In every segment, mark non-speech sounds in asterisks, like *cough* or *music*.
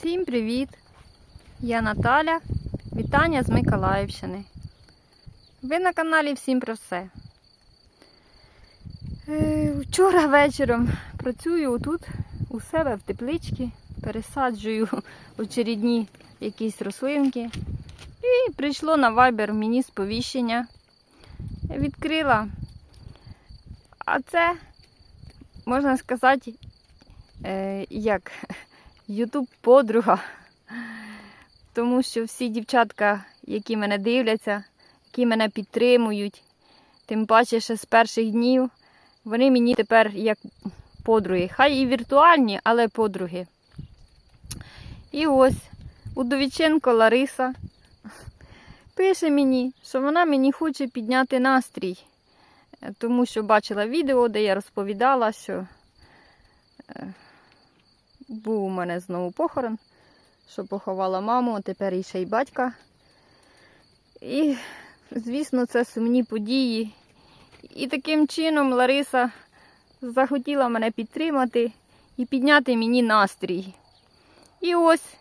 Всім привіт! Я Наталя. Вітання з Миколаївщини. Ви на каналі Всім про все. Е, Вчора вечором працюю тут у себе в тепличці, пересаджую *laughs* очередні якісь рослинки. І прийшло на Viber мені сповіщення. Відкрила. А це, можна сказати, е, як Ютуб подруга. Тому що всі дівчатка, які мене дивляться, які мене підтримують, тим паче ще з перших днів, вони мені тепер як подруги. Хай і віртуальні, але подруги. І ось Удовіченко Лариса пише мені, що вона мені хоче підняти настрій, Е, тому що бачила відео, де я розповідала, що е, був у мене знову похорон, що поховала маму, а тепер і ще й батька. І, звісно, це сумні події. І таким чином Лариса захотіла мене підтримати і підняти мені настрій. І ось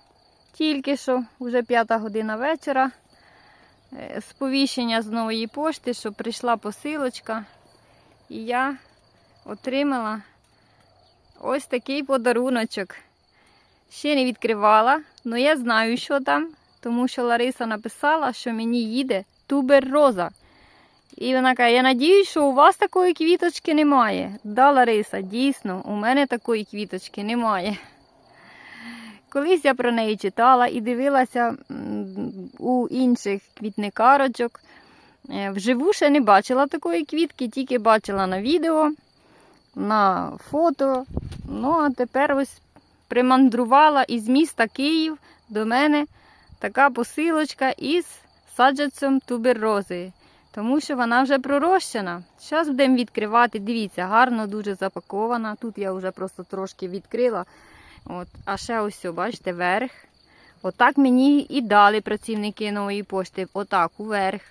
тільки що, вже п'ята година вечора, е, сповіщення з нової пошти, що прийшла посилочка, і я отримала ось такий подаруночок. Ще не відкривала, але я знаю, що там, тому що Лариса написала, що мені їде тубероза. І вона каже, я надіюсь, що у вас такої квіточки немає. Да, Лариса, дійсно, у мене такої квіточки немає. Колись я про неї читала і дивилася у інших квітникарочок. Е, Вживу ще не бачила такої квітки, тільки бачила на відео, на фото. Ну, а тепер ось примандрувала із міста Київ до мене така посилочка із саджанцем туберози, тому що вона вже пророщена. Зараз будемо відкривати. Дивіться, гарно дуже запакована. Тут я вже просто трошки відкрила. От. А ще ось, бачите, верх. Отак мені і дали працівники нової пошти. Отак, уверх.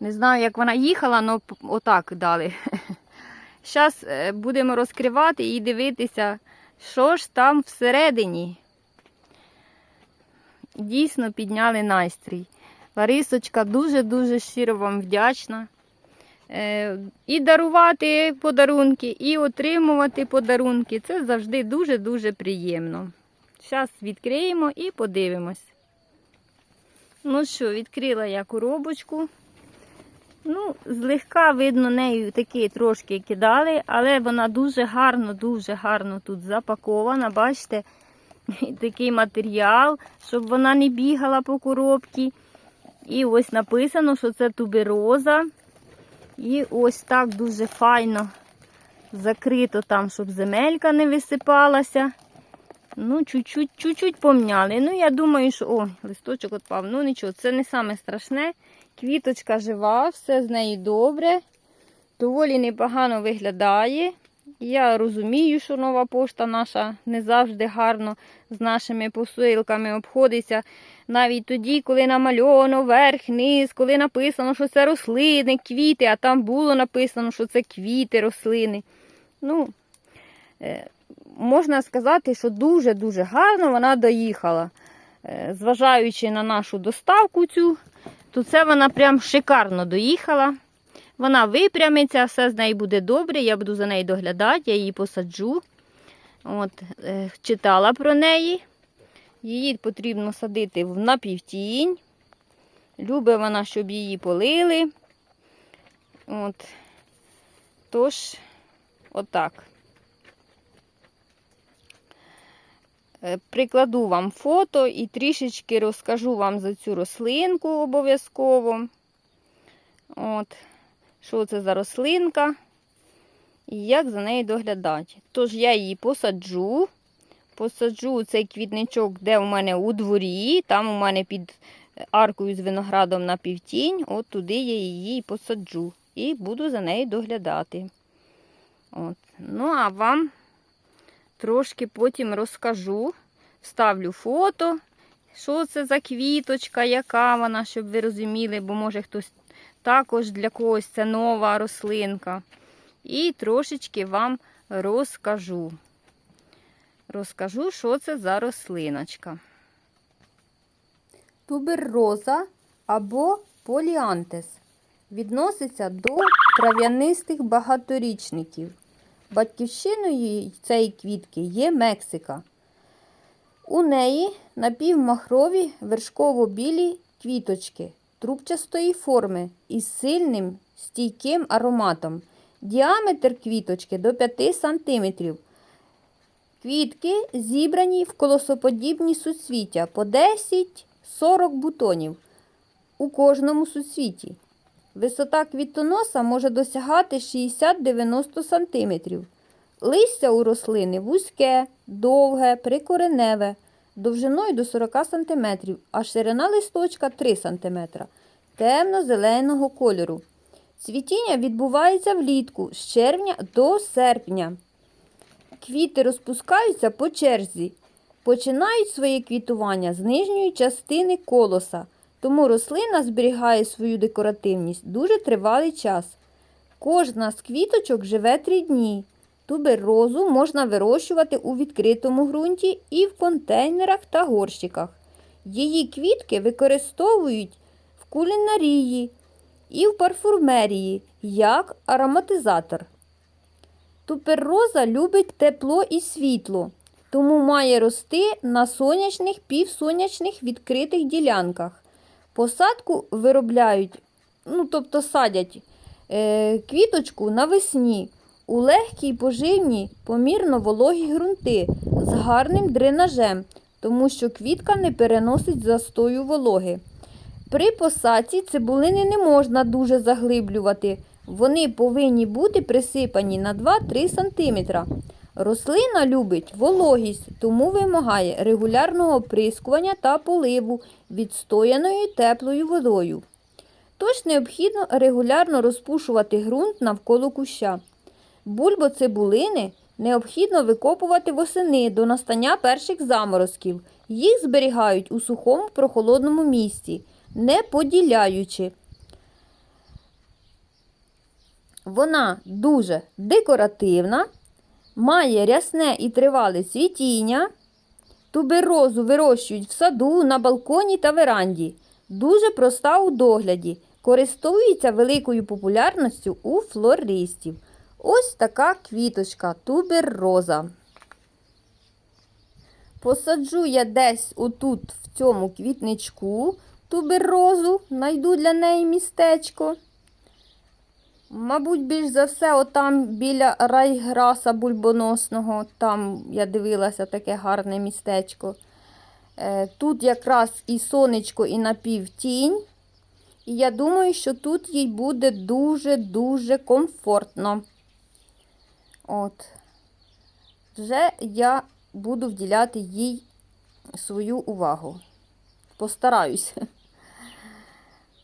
Не знаю, як вона їхала, але отак дали. *laughs* Зараз будемо розкривати і дивитися, що ж там всередині. Дійсно підняли настрій. Ларисочка дуже-дуже щиро вам вдячна. Е, І дарувати подарунки, і отримувати подарунки. Це завжди дуже-дуже приємно. Зараз відкриємо і подивимось. Ну що, відкрила я коробочку. Ну, злегка видно, нею такі трошки кидали, але вона дуже гарно, дуже гарно тут запакована. Бачите, *laughs* такий матеріал, щоб вона не бігала по коробці. І ось написано, що це тубероза. І ось так дуже файно закрито там, щоб земелька не висипалася. Ну, чуть-чуть чуть-чуть помняли. Ну, я думаю, що. О, листочок відпав. Ну нічого, це не саме страшне. Квіточка жива, все з нею добре. Доволі непогано виглядає. Я розумію, що нова пошта наша не завжди гарно з нашими посилками обходиться. Навіть тоді, коли намальовано верх, низ, коли написано, що це рослини, квіти, а там було написано, що це квіти, рослини. Ну, е, можна сказати, що дуже-дуже гарно вона доїхала. Е, зважаючи на нашу доставку цю, то це вона прям шикарно доїхала. Вона випрямиться, все з нею буде добре, я буду за нею доглядати, я її посаджу. От, е, Читала про неї. Її потрібно садити в напівтінь. Любить вона, щоб її полили. От. Тож, отак. Прикладу вам фото і трішечки розкажу вам за цю рослинку обов'язково. От, що це за рослинка і як за нею доглядати. Тож я її посаджу. Посаджу цей квітничок, де у мене у дворі, там у мене під аркою з виноградом на півтінь, от туди я її посаджу і буду за нею доглядати. От. Ну, а вам трошки потім розкажу, вставлю фото, що це за квіточка, яка вона, щоб ви розуміли, бо може хтось також для когось це нова рослинка. І трошечки вам розкажу. розкажу, що це за рослиночка. Тубероза або поліантес відноситься до трав'янистих багаторічників. Батьківщиною цієї квітки є Мексика. У неї напівмахрові вершково-білі квіточки трубчастої форми із сильним стійким ароматом. Діаметр квіточки до 5 см. Квітки зібрані в колосоподібні суцвіття по 10-40 бутонів у кожному суцвіті. Висота квітоноса може досягати 60-90 см. Листя у рослини вузьке, довге, прикореневе, довжиною до 40 см, а ширина листочка 3 см, темно-зеленого кольору. Цвітіння відбувається влітку з червня до серпня. Квіти розпускаються по черзі, починають своє квітування з нижньої частини колоса, тому рослина зберігає свою декоративність дуже тривалий час. Кожна з квіточок живе 3 дні. Туберозу можна вирощувати у відкритому ґрунті і в контейнерах та горщиках. Її квітки використовують в кулінарії і в парфумерії як ароматизатор. Тупероза любить тепло і світло, тому має рости на сонячних, півсонячних відкритих ділянках. Посадку виробляють, ну тобто садять е, квіточку навесні у легкій поживній, помірно вологі ґрунти з гарним дренажем, тому що квітка не переносить застою вологи. При посадці цибулини не можна дуже заглиблювати. Вони повинні бути присипані на 2-3 см. Рослина любить вологість, тому вимагає регулярного оприскування та поливу відстояною теплою водою. Тож необхідно регулярно розпушувати ґрунт навколо куща. Бульбоцибулини необхідно викопувати восени до настання перших заморозків. Їх зберігають у сухому прохолодному місці, не поділяючи. Вона дуже декоративна, має рясне і тривале цвітіння. Туберозу вирощують в саду, на балконі та веранді. Дуже проста у догляді. Користується великою популярністю у флористів. Ось така квіточка тубероза. Посаджу я десь отут, в цьому квітничку, туберозу, найду для неї містечко. Мабуть, більш за все, отам біля райграса бульбоносного, там я дивилася таке гарне містечко. Е, Тут якраз і сонечко, і напівтінь. І я думаю, що тут їй буде дуже-дуже комфортно. От. Вже я буду вділяти їй свою увагу. Постараюся.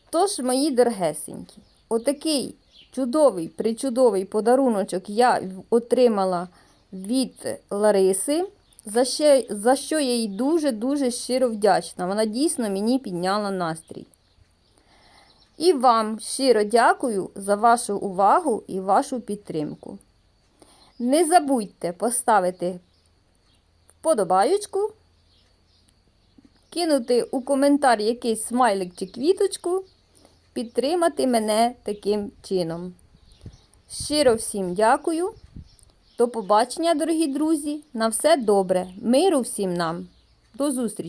Тож, мої дорогесенькі, отакий чудовий, причудовий подаруночок я отримала від Лариси, за що, за що я їй дуже-дуже щиро вдячна. Вона дійсно мені підняла настрій. І вам щиро дякую за вашу увагу і вашу підтримку. Не забудьте поставити вподобаючку, кинути у коментар якийсь смайлик чи квіточку, підтримати мене таким чином. Щиро всім дякую. До побачення, дорогі друзі. На все добре. Миру всім нам. До зустрічі!